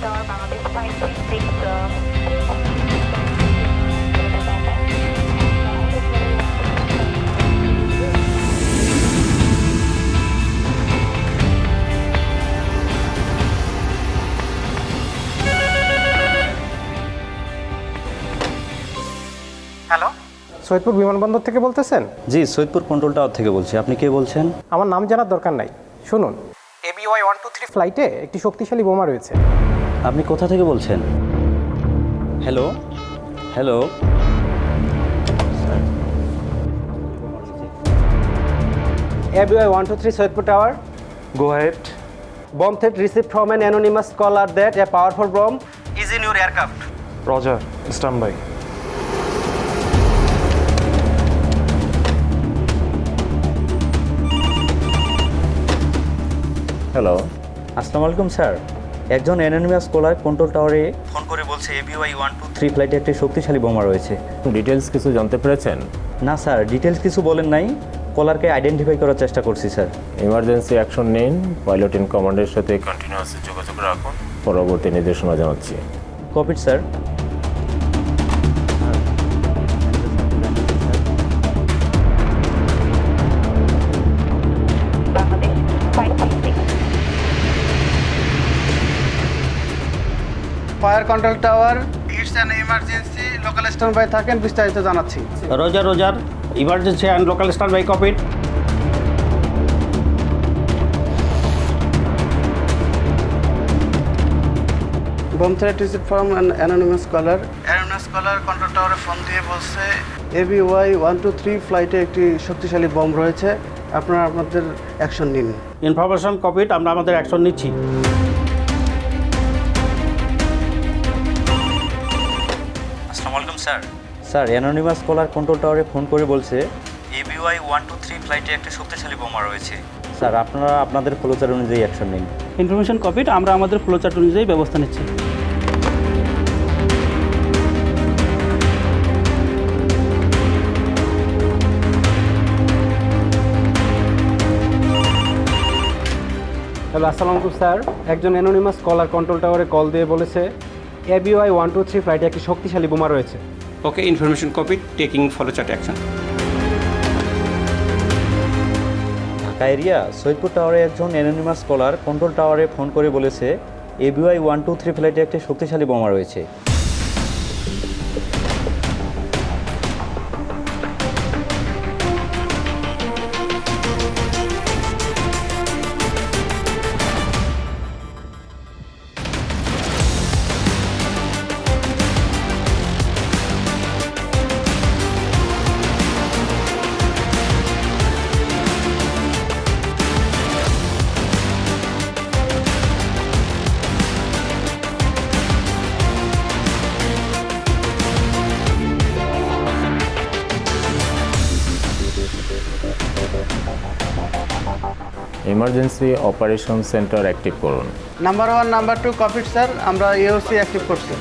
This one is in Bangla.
Square Tower, Bangladesh 536. Hello Saidpur বিমানবন্দর থেকে বলতেছেন? জি সৈয়দপুর কন্ট্রোল টাওয়ার থেকে বলছি। আপনি কে বলছেন? আমার নাম জানার দরকার নাই। শুনুন। এবিওয়াই ওয়ান টু থ্রি ফ্লাইটে একটি শক্তিশালী বোমা রয়েছে। আপনি কোথা থেকে বলছেন? Hello? Hello? A B I one two three Saidpur tower. Go ahead bomb থেট receive from an call R that a powerful bomb is in your aircraft roger ইস্টাম hello আসসালামু আলাইকুম স্যার একজন অ্যানোনিমাস কলার কন্ট্রোল টাওয়ারে ফোন করে বলছে এবিওয়াই ওয়ান টু থ্রি ফ্লাইটে একটি শক্তিশালী বোমা রয়েছে। ডিটেলস কিছু জানতে পেরেছেন? না স্যার ডিটেলস কিছু বলেন নাই। কলারকে আইডেন্টিফাই করার চেষ্টা করছি স্যার ইমার্জেন্সি অ্যাকশন নিন। পাইলট ইন কমান্ডের সাথে কন্টিনিউয়াসলি যোগাযোগ রাখুন। পরবর্তী নির্দেশনা জানাচ্ছি। Copied sir fire control tower it's an emergency local stand by থাকেন বিস্তারিত জানাচ্ছি। Roger roger emergency and local stand by copied bomb threat receive from an anonymous caller anonymous caller control টাওয়ারে ফোন দিয়ে বলছে এবিওয়াই ওয়ান টু থ্রি ফ্লাইটে একটি শক্তিশালী বম রয়েছে। আপনারা আপনাদের অ্যাকশন নিন। ইনফরমেশন কপিড আমরা আমাদের অ্যাকশন নিচ্ছি। Sir. Sir anonymous caller control টাওয়ারে ফোন করে বলছে এবিওয়াই ওয়ান টু থ্রি ফ্লাইটে একটা শক্তিশালী বোমা রয়েছে। স্যার আপনারা আপনাদের ফলোচার অনুযায়ী অ্যাকশন নিন। ইনফরমেশন কপিড আমরা আমাদের ফ্লোচার্ট অনুযায়ী ব্যবস্থা নিচ্ছি। হ্যালো আসসালামু আলাইকুম স্যার। একজন অ্যানোনিমাস কলার কন্ট্রোল টাওয়ারে কল দিয়ে বলেছে এবিওয়াই ওয়ান টু থ্রি ফ্লাইটে একটি শক্তিশালী বোমা রয়েছে। Okay information copy taking follow chart action Dhaka area Saidpur টাওয়ারে একজন অ্যানোনিমাস কলার কন্ট্রোল টাওয়ারে ফোন করে বলেছে এবিওয়াই ওয়ান টু থ্রি ফ্লাইটে একটি শক্তিশালী বোমা রয়েছে। ইমার্জেন্সি অপারেশন সেন্টার অ্যাক্টিভ করুন। Number one number two copied sir আমরা ইউসি অ্যাক্টিভ করছি।